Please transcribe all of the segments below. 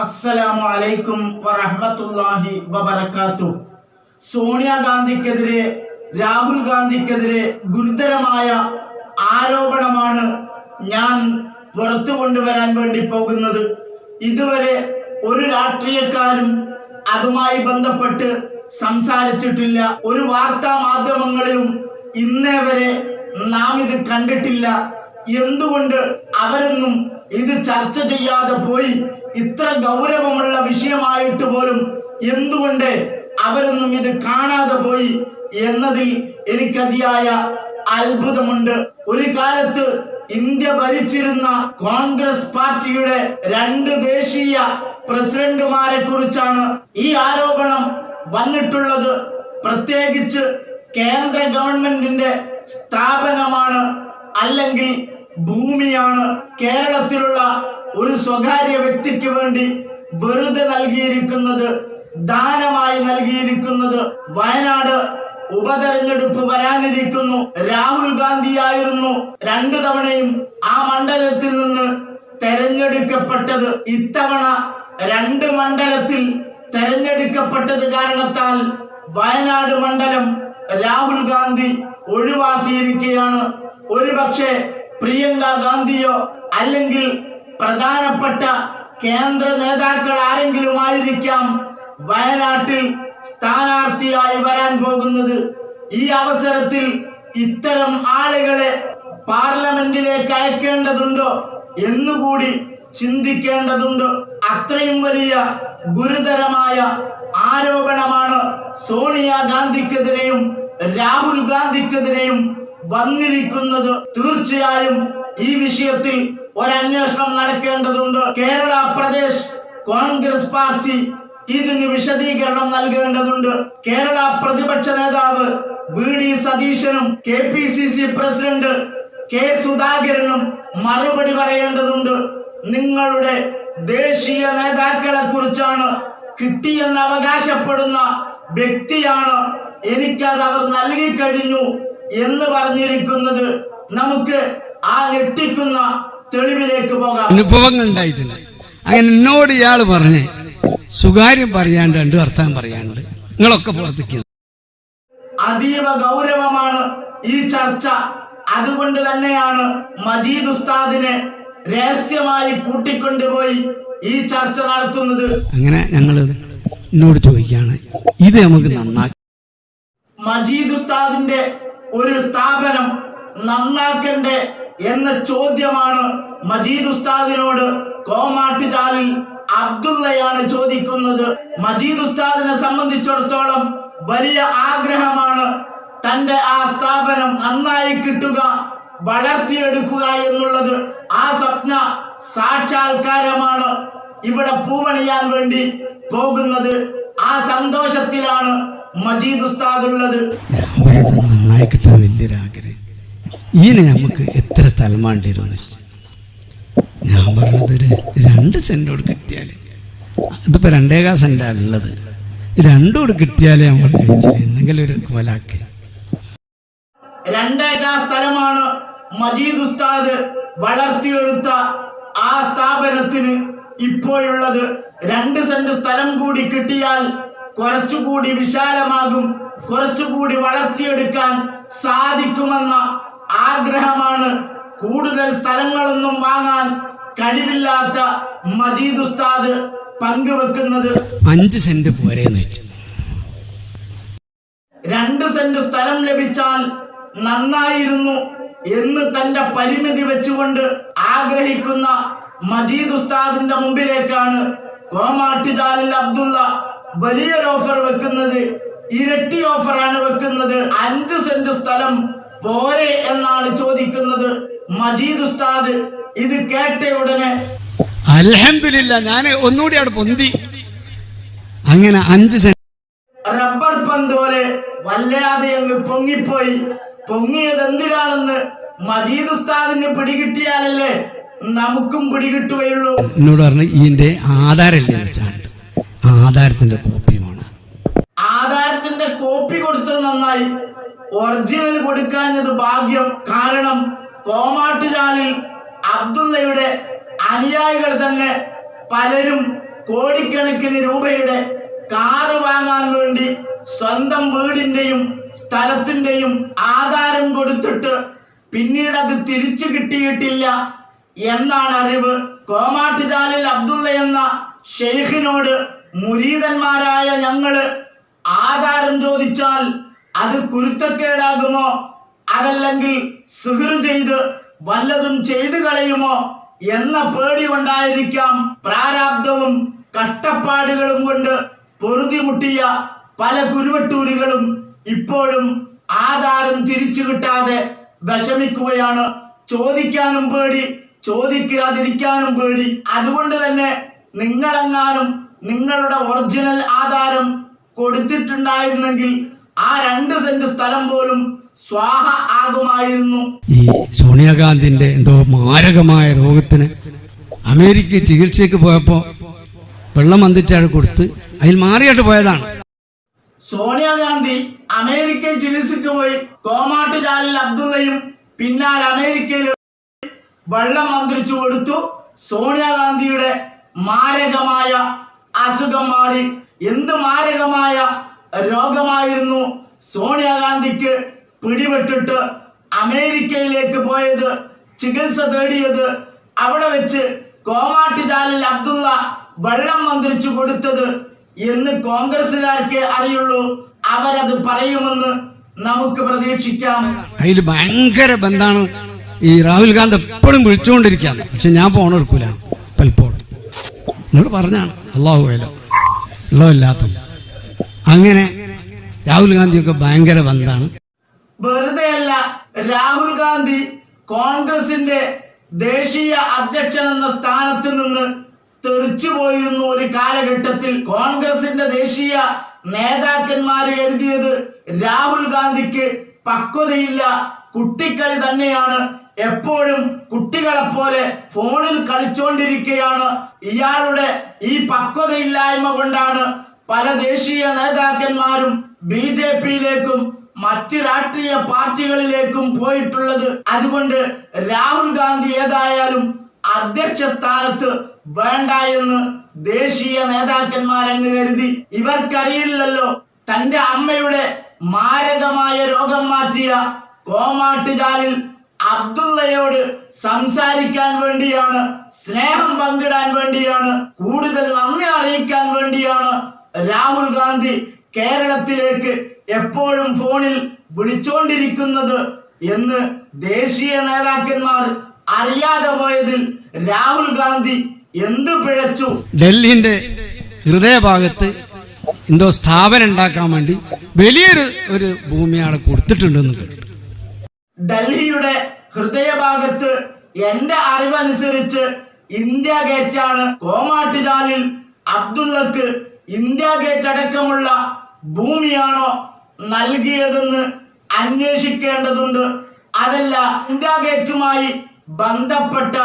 അസ്സലാമു അലൈക്കും വറഹ്മത്തുള്ളാഹി വബറകാത്തു. സോണിയാഗാന്ധിക്കെതിരെ രാഹുൽ ഗാന്ധിക്കെതിരെ ഗുരുതരമായ ആരോപണമാണ് ഞാൻ പുറത്തു കൊണ്ടുവരാൻ വേണ്ടി പോകുന്നത്. ഇതുവരെ ഒരു രാഷ്ട്രീയക്കാരും അതുമായി ബന്ധപ്പെട്ട് സംസാരിച്ചിട്ടില്ല. ഒരു വാർത്താ മാധ്യമങ്ങളിലും ഇന്നേ വരെ നാം ഇത് കണ്ടിട്ടില്ല. എന്തുകൊണ്ട് അവരൊന്നും ഇത് ചർച്ച ചെയ്യാതെ പോയി? ഇത്ര ഗൗരവമുള്ള വിഷയമായിട്ട് പോലും എന്തുകൊണ്ട് അവരൊന്നും ഇത് കാണാതെ പോയി എന്നതിൽ എനിക്കതിയായ അത്ഭുതമുണ്ട്. ഒരു കാലത്ത് ഇന്ത്യ ഭരിച്ചിരുന്ന കോൺഗ്രസ് പാർട്ടിയുടെ രണ്ട് ദേശീയ പ്രസിഡന്റുമാരെ കുറിച്ചാണ് ഈ ആരോപണം വന്നിട്ടുള്ളത്. പ്രത്യേകിച്ച് കേന്ദ്ര ഗവൺമെന്റിന്റെ സ്ഥാപനമാണ് അല്ലെങ്കിൽ ഭൂമിയാണ് കേരളത്തിലുള്ള ഒരു സ്വകാര്യ വ്യക്തിക്ക് വേണ്ടി വെറുതെ നൽകിയിരിക്കുന്നത് ദാനമായി നൽകിയിരിക്കുന്നത് വയനാട് ഉപതെരഞ്ഞെടുപ്പ് വരാനിരിക്കുന്നു. രാഹുൽ ഗാന്ധി ആയിരുന്നു രണ്ടു തവണയും ആ മണ്ഡലത്തിൽ നിന്ന് തെരഞ്ഞെടുക്കപ്പെട്ടത്. ഇത്തവണ രണ്ട് മണ്ഡലത്തിൽ തെരഞ്ഞെടുക്കപ്പെട്ടത് കാരണത്താൽ വയനാട് മണ്ഡലം രാഹുൽ ഗാന്ധി ഒഴിവാക്കിയിരിക്കുകയാണ്. ഒരുപക്ഷെ പ്രിയങ്ക ഗാന്ധിയോ അല്ലെങ്കിൽ പ്രധാനപ്പെട്ട കേന്ദ്ര നേതാക്കൾ ആരെങ്കിലും ആയിരിക്കാം വയനാട്ടിൽ സ്ഥാനാർത്ഥിയായി വരാൻ പോകുന്നത്. ഈ അവസരത്തിൽ ഇത്തരം ആളുകളെ പാർലമെന്റിലേക്ക് അയക്കേണ്ടതുണ്ടോ എന്നുകൂടി ചിന്തിക്കേണ്ടതുണ്ട്. അത്രയും വലിയ ഗുരുതരമായ ആരോപണമാണ് സോണിയ ഗാന്ധിക്കെതിരെയും രാഹുൽ ഗാന്ധിക്കെതിരെയും വന്നിരിക്കുന്നത് തീർച്ചയായും ഈ വിഷയത്തിൽ ഒരന്വേഷണം നടക്കേണ്ടതുണ്ട്. കേരള പ്രദേശ് കോൺഗ്രസ് പാർട്ടി ഇതിന് വിശദീകരണം നൽകേണ്ടതുണ്ട്. കേരള പ്രതിപക്ഷ നേതാവ് വി ഡി സതീശനും K P C C president K സുധാകരനും മറുപടി പറയേണ്ടതുണ്ട്. നിങ്ങളുടെ ദേശീയ നേതാക്കളെ കുറിച്ചാണ് കിട്ടിയെന്ന് അവകാശപ്പെടുന്ന വ്യക്തിയാണ് എനിക്കത് അവർ നൽകി കഴിഞ്ഞു. എന്ന് പറഞ്ഞിരിക്കുന്നത് നമുക്ക് ആ ഞെട്ടിക്കുന്ന തെളിവിലേക്ക് പോകാം. അനുഭവങ്ങൾ ഉണ്ടായിട്ടുണ്ട് അങ്ങനെ എന്നോട് ഇയാൾ പറഞ്ഞേ സുകാര്യം പറയാണ്ട് രണ്ട് അർത്ഥം പറയാണ്ട് നിങ്ങളൊക്കെ പുറത്തേക്ക് അതീവ ഗൗരവമാണ് ഈ ചർച്ച. അതുകൊണ്ട് തന്നെയാണ് മജീദ് ഉസ്താദിനെ രഹസ്യമായി കൂട്ടിക്കൊണ്ടുപോയി ഈ ചർച്ച നടത്തുന്നത്. അങ്ങനെ ഞങ്ങൾ എന്നോട് ചോദിക്കുകയാണ് ഇത് നമുക്ക് നന്നാക്കി മജീദ് ഉസ്താദിന്റെ ഒരു സ്ഥാപനം നന്നാക്കണ്ടേ എന്ന ചോദ്യമാണ് മജീദ് ഉസ്താദിനോട് കോമാട്ടുചാലിൽ അബ്ദുള്ളയാണ് ചോദിക്കുന്നത്. മജീദ് ഉസ്താദിനെ സംബന്ധിച്ചിടത്തോളം വലിയ ആഗ്രഹമാണ് തന്റെ ആ സ്ഥാപനം നന്നായി കിട്ടുക വളർത്തിയെടുക്കുക എന്നുള്ളത്. ആ സ്വപ്ന സാക്ഷാത്കാരമാണ് ഇവിടെ പൂവണിയാൻ വേണ്ടി പോകുന്നത്. ആ സന്തോഷത്തിലാണ് മജീദ് ഉസ്താദ് ഉള്ളത് ഞാൻ പറയുന്നത് നന്നായി കിട്ടാൻ വലിയൊരു ആഗ്രഹം ഇനി നമുക്ക് എത്ര സ്ഥലം വേണ്ടിയിരുന്നു ഞാൻ പറഞ്ഞത് ഒരു രണ്ട് സെന്റോട് കിട്ടിയാൽ ഇതിപ്പോൾ രണ്ടേകാ സെന്റാണ് ഉള്ളത്. രണ്ടോട് കിട്ടിയാലേ നമ്മൾ കഴിച്ചില്ല എന്തെങ്കിലും ഒരു കോലാക്കി. രണ്ടേക്കാ സ്ഥലമാണ് മജീദ് ഉസ്താദ് വളർത്തിയെടുത്ത ആ സ്ഥാപനത്തിന് ഇപ്പോഴുള്ളത്. രണ്ട് സെന്റ് സ്ഥലം കൂടി കിട്ടിയാൽ കുറച്ചുകൂടി വിശാലമാകും കുറച്ചുകൂടി വളർത്തിയെടുക്കാൻ സാധിക്കുമെന്ന ആഗ്രഹമാണ് കൂടുതൽ സ്ഥലങ്ങളൊന്നും വാങ്ങാൻ കഴിവില്ലാത്ത മജീദ് ഉസ്താദ് പങ്കുവെക്കുന്നത്. അഞ്ച് സെന്റ് പോരെ വെച്ചു. രണ്ട് സെന്റ് സ്ഥലം ലഭിച്ചാൽ നന്നായിരുന്നു എന്ന് തന്റെ പരിമിതി വെച്ചുകൊണ്ട് ആഗ്രഹിക്കുന്ന മജീദ് ഉസ്താദിന്റെ മുമ്പിലേക്കാണ് കോമാട്ടുചാലിൽ അബ്ദുള്ള വലിയൊരു ഓഫർ വെക്കുന്നത് ഇരട്ടി ഓഫറാണ് വെക്കുന്നത്. അഞ്ച് സെന്റ് സ്ഥലം പോരെ എന്നാണ് ചോദിക്കുന്നത് മജീദ് ഉസ്താദ്. ഇത് കേട്ട ഉടനെ അലഹമില്ല ഞാൻ ഒന്നുകൂടി അവിടെ പൊന്തി. അങ്ങനെ അഞ്ച് സെന്റ് റബ്ബർ പന്ത് പോലെ വല്ലാതെ അങ്ങ് പൊങ്ങിപ്പോയി. പൊങ്ങിയത് എന്തിനാണെന്ന് മജീദ് ഉസ്താദിന് പിടികിട്ടിയാലല്ലേ നമുക്കും പിടികിട്ടുകയുള്ളൂ. എന്നോട് പറഞ്ഞു ഇതിന്റെ ആധാരമില്ല ആധാരത്തിന്റെ കോപ്പിയുമാണ്. ആധാരത്തിന്റെ കോപ്പി കൊടുത്തത് നന്നായി. ഒറിജിനൽ കൊടുക്കാഞ്ഞത് ഭാഗ്യം. കാരണം കോമാട്ടുചാലിൽ അബ്ദുള്ളയുടെ അനുയായികൾ തന്നെ പലരും കോടിക്കണക്കിന് രൂപയുടെ കാറ് വാങ്ങാൻ വേണ്ടി സ്വന്തം വീടിന്റെയും സ്ഥലത്തിന്റെയും ആധാരം കൊടുത്തിട്ട് പിന്നീട് അത് തിരിച്ചു കിട്ടിയിട്ടില്ല എന്നാണ് അറിവ്. കോമാട്ടുചാലിൽ അബ്ദുള്ള എന്ന ഷെയ്ഖിനോട് മുരീതന്മാരായ ഞങ്ങൾ ആധാരം ചോദിച്ചാൽ അത് കുരുത്തക്കേടാകുമോ? അതല്ലെങ്കിൽ സുഹൃ ചെയ്ത് വല്ലതും ചെയ്തു കളയുമോ? എന്ന പേടി കൊണ്ടായിരിക്കാം പ്രാരാബ്ദവും കഷ്ടപ്പാടുകളും കൊണ്ട് പൊറുതിമുട്ടിയ പല കുരുവട്ടൂരുകളും ഇപ്പോഴും ആധാരം തിരിച്ചു കിട്ടാതെ വിഷമിക്കുകയാണ്. ചോദിക്കാനും പേടി ചോദിക്കാതിരിക്കാനും പേടി. അതുകൊണ്ട് തന്നെ നിങ്ങളെങ്ങാനും നിങ്ങളുടെ ഒറിജിനൽ ആധാരം കൊടുത്തിട്ടുണ്ടായിരുന്നെങ്കിൽ ആ രണ്ട് സെന്റ് സ്ഥലം പോലും സ്വാഹ ആകുമായിരുന്നു. ഈ സോണിയാഗാന്ധിന്റെ എന്തോ മാരകമായ രോഗത്തിന് അമേരിക്ക ചികിത്സയ്ക്ക് പോയപ്പോൾ വെള്ളം വന്നിച്ചാണ് കൊടുത്ത് അതിൽ മാറിയിട്ട് പോയതാണ്. സോണിയാഗാന്ധി അമേരിക്കയിൽ ചികിത്സയ്ക്ക് പോയി കോമാട്ടുചാലിൽ അബ്ദുള്ളയും പിന്നാലെ അമേരിക്കയിൽ വെള്ളം മന്ത്രിച്ചു കൊടുത്തു. സോണിയാഗാന്ധിയുടെ മാരകമായ അസുഖം മാറി. എന്ത് മാരകമായ രോഗമായിരുന്നു സോണിയാഗാന്ധിക്ക് പിടിപെട്ടിട്ട് അമേരിക്കയിലേക്ക് പോയത് ചികിത്സ തേടിയത് അവിടെ വെച്ച് കോമാട്ടുചാലിൽ അബ്ദുള്ള വെള്ളം മന്ത്രിച്ചു കൊടുത്തത് എന്ന് കോൺഗ്രസ്സുകാർക്ക് അറിയുള്ളൂ. അവരത് പറയുമെന്ന് നമുക്ക് പ്രതീക്ഷിക്കാം. അതിൽ ഭയങ്കര ബന്ധാണ് ഈ രാഹുൽ ഗാന്ധി എപ്പോഴും വിളിച്ചുകൊണ്ടിരിക്കുകയാണ്. പക്ഷെ ഞാൻ പലപ്പോഴും എന്നോട് പറഞ്ഞാണ്. അള്ളാഹു വേലോ ഉള്ളോ ഇല്ലാത്ത അങ്ങനെ രാഹുൽ ഗാന്ധിയൊക്കെ ഭയങ്കര ബന്ധാണ്. വെറുതെയല്ല രാഹുൽ ഗാന്ധി കോൺഗ്രസിന്റെ ദേശീയ അധ്യക്ഷൻ എന്ന സ്ഥാനത്ത് നിന്ന് തെറിച്ചു പോയിരുന്നു ഒരു കാലഘട്ടത്തിൽ. കോൺഗ്രസിന്റെ ദേശീയ നേതാക്കന്മാര് കരുതിയത് രാഹുൽ ഗാന്ധിക്ക് പക്വതയില്ല കുട്ടിക്കളി തന്നെയാണ്. എപ്പോഴും കുട്ടികളെ പോലെ ഫോണിൽ കളിച്ചുകൊണ്ടിരിക്കുകയാണ് ഇയാളുടെ ഈ പക്വതയില്ലായ്മ കൊണ്ടാണ് പല ദേശീയ നേതാക്കന്മാരും ബി ജെ പിയിലേക്കും മറ്റ് രാഷ്ട്രീയ പാർട്ടികളിലേക്കും പോയിട്ടുള്ളത്. അതുകൊണ്ട് രാഹുൽ ഗാന്ധി ഏതായാലും അധ്യക്ഷ സ്ഥാനത്ത് വേണ്ട എന്ന് ദേശീയ നേതാക്കന്മാരെന്ന് കരുതി. ഇവർക്കറിയില്ലല്ലോ തന്റെ അമ്മയുടെ മാരകമായ രോഗം മാറ്റിയ കോമാട്ടുചാലിൽ അബ്ദുള്ളയോട് സംസാരിക്കാൻ വേണ്ടിയാണ് സ്നേഹം പങ്കിടാൻ വേണ്ടിയാണ് കൂടുതൽ നന്ദി അറിയിക്കാൻ വേണ്ടിയാണ് രാഹുൽ ഗാന്ധി കേരളത്തിലേക്ക് എപ്പോഴും ഫോണിൽ വിളിച്ചോണ്ടിരിക്കുന്നത് എന്ന് ദേശീയ നേതാക്കന്മാർ അറിയാതെ പോയതിൽ രാഹുൽ ഗാന്ധി എന്ത് പിഴച്ചു? ഡൽഹിന്റെ ഹൃദയഭാഗത്ത് എന്തോ സ്ഥാപനം ഉണ്ടാക്കാൻ വേണ്ടി വലിയൊരു ഒരു ഭൂമി അവിടെ കൊടുത്തിട്ടുണ്ടെന്ന് കേട്ടു. ഡൽഹിയുടെ ഹൃദയഭാഗത്ത് എന്റെ അറിവനുസരിച്ച് ഇന്ത്യ ഗേറ്റാണ് കോമാട്ടുചാലിൽ അബ്ദുള്ളക്ക് ഇന്ത്യ ഗേറ്റ് അടക്കമുള്ള ഭൂമിയാണോ നൽകിയതെന്ന് അന്വേഷിക്കേണ്ടതുണ്ട്. അതല്ല ഇന്ത്യ ഗേറ്റുമായി ബന്ധപ്പെട്ട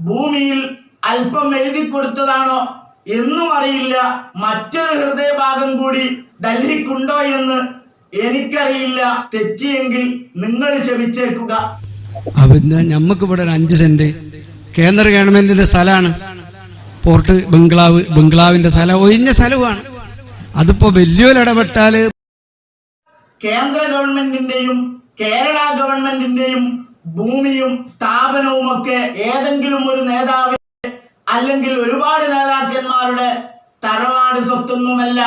ഭൂമിയിൽ അല്പം എഴുതി കൊടുത്തതാണോ എന്നും അറിയില്ല. മറ്റൊരു ഹൃദയഭാഗം കൂടി ഡൽഹിക്കുണ്ടോ എന്ന് എനിക്കറിയില്ല. തെറ്റിയെങ്കിൽ നിങ്ങൾ ക്ഷമിച്ചേക്കുക. പിന്നെ നമുക്ക് ഇവിടെ ഒരു അഞ്ച് സെന്റ്. കേന്ദ്ര ഗവൺമെന്റിന്റെ സ്ഥലമാണ് പോർട്ട് ബംഗ്ലാവ് ബംഗ്ലാവിന്റെ സ്ഥലം. ഒഴിഞ്ഞ സ്ഥലവുമാണ്. അതിപ്പോ വലിയൊരു ഇടപെട്ടാൽ കേന്ദ്ര ഗവൺമെന്റിന്റെയും കേരള ഗവൺമെന്റിന്റെയും ഭൂമിയും സ്ഥാപനവും ഒക്കെ ഏതെങ്കിലും ഒരു നേതാവ് അല്ലെങ്കിൽ ഒരുപാട് നേതാക്കന്മാരുടെ തറവാട് സ്വത്തൊന്നുമല്ല.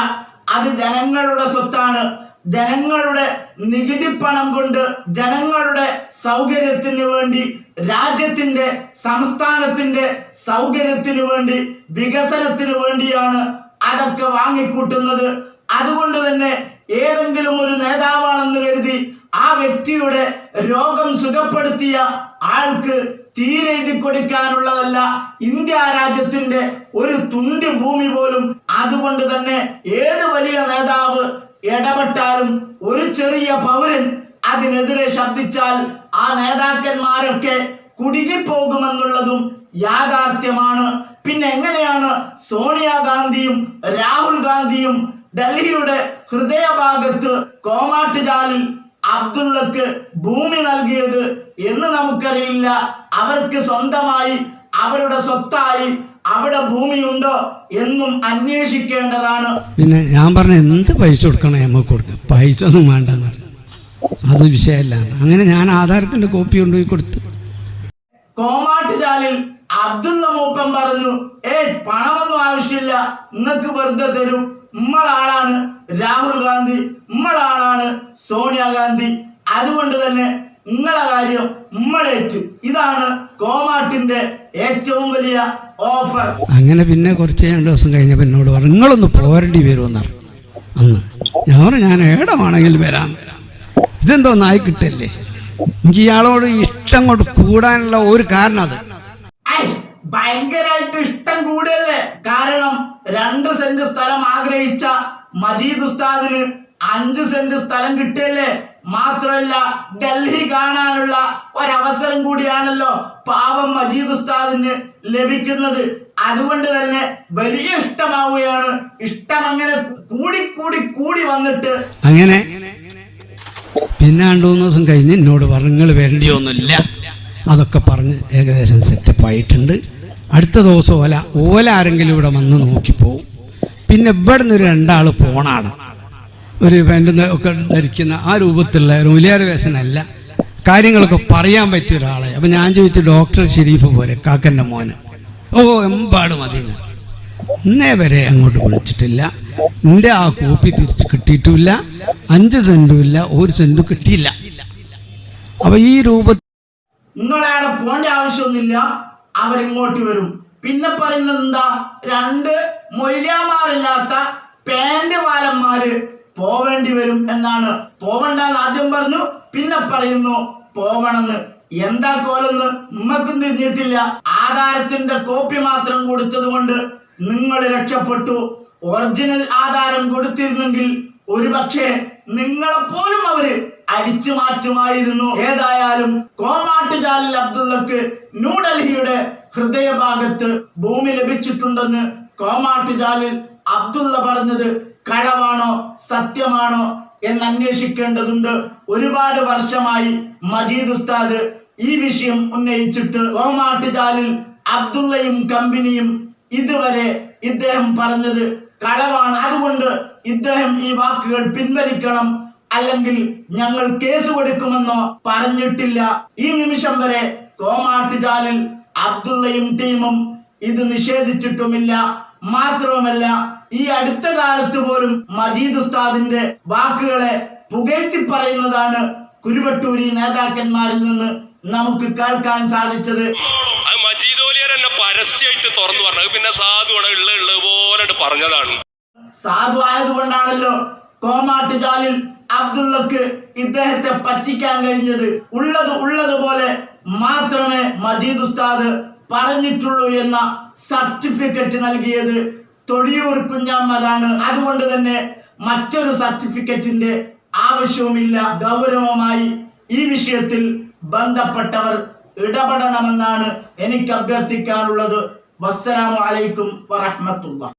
അത് ജനങ്ങളുടെ സ്വത്താണ്. ജനങ്ങളുടെ നികുതി പണം കൊണ്ട് ജനങ്ങളുടെ സൗകര്യത്തിന് വേണ്ടി രാജ്യത്തിന്റെ സംസ്ഥാനത്തിന്റെ സൗകര്യത്തിന് വേണ്ടി വികസനത്തിന് വേണ്ടിയാണ് അതൊക്കെ വാങ്ങിക്കൂട്ടുന്നത്. അതുകൊണ്ട് തന്നെ ഏതെങ്കിലും ഒരു നേതാവാണെന്ന് കരുതി ആ വ്യക്തിയുടെ രോഗം സുഖപ്പെടുത്തിയ ആൾക്ക് തീരെ എഴുതി കൊടുക്കാനുള്ളതല്ല. ഇന്ത്യ രാജ്യത്തിന്റെ ഒരു തുണ്ടി ഭൂമി പോലും അതുകൊണ്ട് തന്നെ ഏത് വലിയ നേതാവ് ഇടപെട്ടാലും ഒരു ചെറിയ പൗരൻ അതിനെതിരെ ശബ്ദിച്ചാൽ ആ നേതാക്കന്മാരൊക്കെ കുടുങ്ങിപ്പോകുമെന്നുള്ളതും യാഥാർത്ഥ്യമാണ്. പിന്നെ എങ്ങനെയാണ് സോണിയാഗാന്ധിയും രാഹുൽ ഗാന്ധിയും ഡൽഹിയുടെ ഹൃദയഭാഗത്ത് കോമാട്ടുചാലിൽ അബ്ദുള്ളക്ക് ഭൂമി നൽകിയത് എന്ന് നമുക്കറിയില്ല. അവർക്ക് സ്വന്തമായി അവരുടെ സ്വത്തായി അവിടെ ഭൂമിയുണ്ടോ? എന്നും അന്വേഷിക്കേണ്ടതാണ്. പിന്നെ ഞാൻ പറഞ്ഞ എന്ത് പൈസ കൊടുക്കണം നമുക്ക് കൊടുക്കാം? പൈസ ഒന്നും വേണ്ടെന്ന് പറഞ്ഞു. അത് വിഷയമല്ല അങ്ങനെ ഞാൻ ആധാരത്തിന്റെ കോപ്പി കൊണ്ടുപോയി കൊടുത്തു. കോമാട്ടുചാലിൽ അബ്ദുള്ള മൂപ്പൻ പറഞ്ഞു ഏയ് പണമൊന്നും ആവശ്യമില്ല. നിങ്ങൾക്ക് വെറുതെ തരും. നമ്മളാളാണ് രാഹുൽ ഗാന്ധി. നമ്മളാളാണ് സോണിയാഗാന്ധി. അതുകൊണ്ട് തന്നെ നിങ്ങളെ കാര്യം നമ്മളേറ്റു ഇതാണ് കോമാട്ടിന്റെ ഏറ്റവും വലിയ അങ്ങനെ പിന്നെ കുറച്ച് രണ്ട് ദിവസം കഴിഞ്ഞപ്പോൾ എന്നോട് പറഞ്ഞു നിങ്ങളൊന്ന് പോരേണ്ടി വരുമെന്ന് അന്ന് ഞാൻ പറഞ്ഞു ഞാൻ ഏടമാണെങ്കിൽ വരാം. ഇതെന്തോ നായി കിട്ടല്ലേ? എനിക്ക് ഇയാളോട് ഇഷ്ടം കൊണ്ട് കൂടാനുള്ള ഒരു കാരണം അത്. ഭയങ്കരമായിട്ട് ഇഷ്ടം കൂടിയല്ലേ? കാരണം രണ്ട് സെന്റ് സ്ഥലം ആഗ്രഹിച്ച മജീദ് ഉസ്താദിന് അഞ്ച് സെന്റ് സ്ഥലം കിട്ടിയല്ലേ? മാത്രമല്ല ഡൽഹി കാണാനുള്ള ഒരവസരം കൂടിയാണല്ലോ പാവം മജീദ് ഉസ്താദിന് ലഭിക്കുന്നത് അതുകൊണ്ട് തന്നെ വലിയ ഇഷ്ടമാവുകയാണ്. ഇഷ്ടം അങ്ങനെ കൂടി കൂടി കൂടി വന്നിട്ട് അങ്ങനെ പിന്നെ രണ്ടു മൂന്ന് ദിവസം കഴിഞ്ഞ് എന്നോട് പറഞ്ഞു വരേണ്ടിയൊന്നുമില്ല. അതൊക്കെ പറഞ്ഞ് ഏകദേശം സെറ്റപ്പ് ആയിട്ടുണ്ട്. അടുത്ത ദിവസം ഓല ഓല ആരെങ്കിലും ഇവിടെ വന്ന് നോക്കിപ്പോവും പിന്നെ ഇവിടെ നിന്ന് ഒരു രണ്ടാൾ പോണാണ് ഒരു പാന്റും ഒക്കെ ധരിക്കുന്ന ആ രൂപത്തിലുള്ള ഒരു മുലിയാർ വേഷനല്ല കാര്യങ്ങളൊക്കെ പറയാൻ പറ്റിയ ഒരാളെ. അപ്പം ഞാൻ ചോദിച്ചു ഡോക്ടർ ഷെരീഫ് പോരെ കാക്കന്റെ മോന്. ഓ എമ്പാട് മതി. ഇന്നേ വരെ അങ്ങോട്ട് വിളിച്ചിട്ടില്ല. എന്റെ ആ കോപ്പി തിരിച്ച് കിട്ടിയിട്ടുമില്ല. അഞ്ച് സെന്റും ഇല്ല ഒരു സെന്റും കിട്ടിയില്ല. അപ്പൊ ഈ രൂപത്തിൽ നിങ്ങളയാളെ പോകേണ്ട ആവശ്യമൊന്നുമില്ല. അവരിങ്ങോട്ട് വരും. പിന്നെ പറയുന്നത് എന്താ? രണ്ട് മൊയ്ലിയാമാരില്ലാത്ത പാന്റ് വാലന്മാര് പോവേണ്ടി വരും എന്നാണ്. പോവണ്ടെന്ന് ആദ്യം പറഞ്ഞു പിന്നെ പറയുന്നു പോവണമെന്ന്. എന്താ കോലെന്ന് നിങ്ങൾക്കും തിരിഞ്ഞിട്ടില്ല. ആധാരത്തിന്റെ കോപ്പി മാത്രം കൊടുത്തത് കൊണ്ട് നിങ്ങൾ രക്ഷപ്പെട്ടു. ഒറിജിനൽ ആധാരം കൊടുത്തിരുന്നെങ്കിൽ ഒരുപക്ഷെ നിങ്ങളെ പോലും അവർ അടിച്ചു മാറ്റുമായിരുന്നു. ഏതായാലും കോമാട്ടുചാലിൽ അബ്ദുള്ളക്ക് ന്യൂഡൽഹിയുടെ ഹൃദയഭാഗത്ത് ഭൂമി ലഭിച്ചിട്ടുണ്ടെന്ന് കോമാട്ടുചാലിൽ അബ്ദുള്ള പറഞ്ഞത് കളവാണോ സത്യമാണോ എന്ന് അന്വേഷിക്കേണ്ടതുണ്ട് ഒരുപാട് വർഷമായി മജീദ് ഉസ്താദ് ഈ വിഷയം ഉന്നയിച്ചിട്ട് കോമാട്ടുചാലിൽ അബ്ദുള്ളയും കമ്പനിയും ഇതുവരെ ഇദ്ദേഹം പറഞ്ഞത് കളവാണ്. അതുകൊണ്ട് ഇദ്ദേഹം ഈ വാക്കുകൾ പിൻവലിക്കണം അല്ലെങ്കിൽ ഞങ്ങൾ കേസ് കൊടുക്കുമെന്നോ പറഞ്ഞിട്ടില്ല. ഈ നിമിഷം വരെ കോമാട്ടുചാലിൽ അബ്ദുള്ളയും ടീമും ഇത് നിഷേധിച്ചിട്ടുമില്ല. മാത്രവുമല്ല ഈ അടുത്ത കാലത്ത് പോലും മജീദ് ഉസ്താദിന്റെ വാക്കുകളെ പുകഴ്ത്തി പറയുന്നതാണ് കുരുവട്ടൂരി നേതാക്കന്മാരിൽ നിന്ന് നമുക്ക് കേൾക്കാൻ സാധിച്ചത്. എന്നെ പരസ്യമായിട്ട് തുറന്നു പറഞ്ഞത് പിന്നെ സാധുവാണ് ഉള്ള ഉള്ളത് പോലെ പറഞ്ഞതാണ്. സാധു ആയതുകൊണ്ടാണല്ലോ കോമാട്ടുചാലിൽ അബ്ദുള്ളക്ക് ഇദ്ദേഹത്തെ പറ്റിക്കാൻ കഴിഞ്ഞത്. ഉള്ളത് ഉള്ളതുപോലെ മാത്രമേ മജീദ് ഉസ്താദ് പറഞ്ഞിട്ടുള്ളൂ എന്ന സർട്ടിഫിക്കറ്റ് നൽകിയത് തൊടിയൂർ കുഞ്ഞമ്മതാണ് അതുകൊണ്ട് തന്നെ മറ്റൊരു സർട്ടിഫിക്കറ്റിന്റെ ആവശ്യവുമില്ല. ഗൗരവമായി ഈ വിഷയത്തിൽ ബന്ധപ്പെട്ടവർ ഇടപെടണമെന്നാണ് എനിക്ക് അഭ്യർത്ഥിക്കാനുള്ളത്. വസ്സലാമു അലൈക്കും വറഹ്മത്തുള്ളാഹി.